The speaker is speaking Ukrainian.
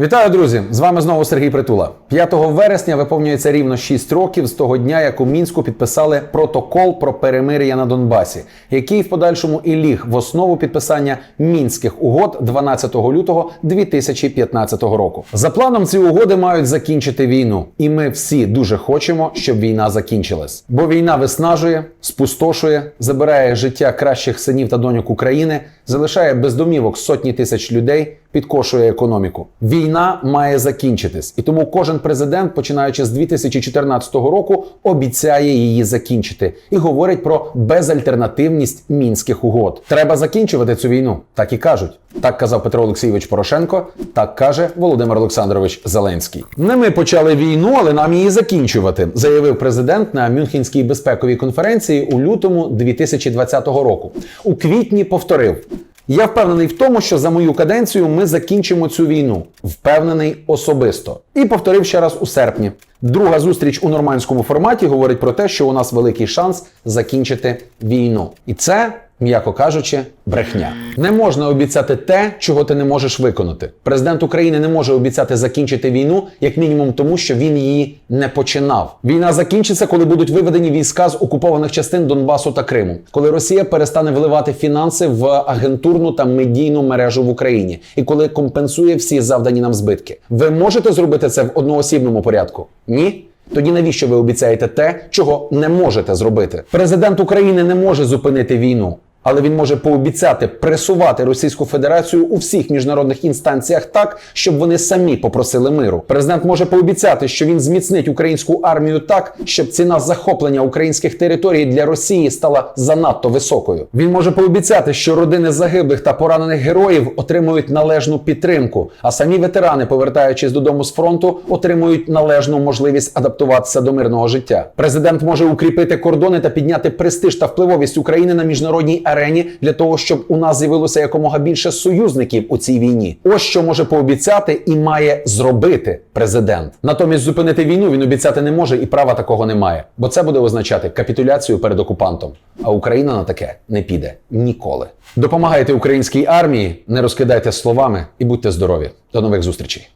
Вітаю, друзі! З вами знову Сергій Притула. 5 вересня виповнюється рівно 6 років з того дня, як у мінську підписали протокол про перемир'я на Донбасі, який в подальшому і ліг в основу підписання мінських угод 12 лютого 2015 року. За планом, ці угоди мають закінчити війну, і ми всі дуже хочемо, щоб війна закінчилась. Бо війна виснажує, спустошує, забирає життя кращих синів та доньок України, залишає без домівок сотні тисяч людей підкошує економіку. Війна має закінчитись, і тому кожен президент, починаючи з 2014 року, обіцяє її закінчити і говорить про безальтернативність мінських угод. Треба закінчувати цю війну, так і кажуть. Так казав Петро Олексійович Порошенко, так каже Володимир Олександрович Зеленський. Не ми почали війну, але нам її закінчувати, заявив президент на Мюнхенській безпековій конференції у лютому 2020 року. У квітні повторив. Я впевнений в тому, що за мою каденцію ми закінчимо цю війну. Впевнений особисто. І повторив ще раз у серпні. Друга зустріч у нормандському форматі говорить про те, що у нас великий шанс закінчити війну. І це, м'яко кажучи, брехня. Не можна обіцяти те, чого ти не можеш виконати. Президент України не може обіцяти закінчити війну, як мінімум, тому що він її не починав. Війна закінчиться, коли будуть виведені війська з окупованих частин Донбасу та Криму, коли Росія перестане вливати фінанси в агентурну та медійну мережу в Україні, і коли компенсує всі завдані нам збитки. Ви можете зробити це в одноосібному порядку? Ні? Тоді навіщо ви обіцяєте те, чого не можете зробити? Президент України не може зупинити війну. Але він може пообіцяти пресувати Російську Федерацію у всіх міжнародних інстанціях так, щоб вони самі попросили миру. Президент може пообіцяти, що він зміцнить українську армію так, щоб ціна захоплення українських територій для Росії стала занадто високою. Він може пообіцяти, що родини загиблих та поранених героїв отримують належну підтримку, а самі ветерани, повертаючись додому з фронту, отримують належну можливість адаптуватися до мирного життя. Президент може укріпити кордони та підняти престиж та впливовість України на міжнародній арені для того, щоб у нас з'явилося якомога більше союзників у цій війні. Ось що може пообіцяти і має зробити президент. Натомість зупинити війну він обіцяти не може і права такого не має, бо це буде означати капітуляцію перед окупантом. А Україна на таке не піде ніколи. Допомагайте українській армії, не розкидайте словами і будьте здорові. До нових зустрічей.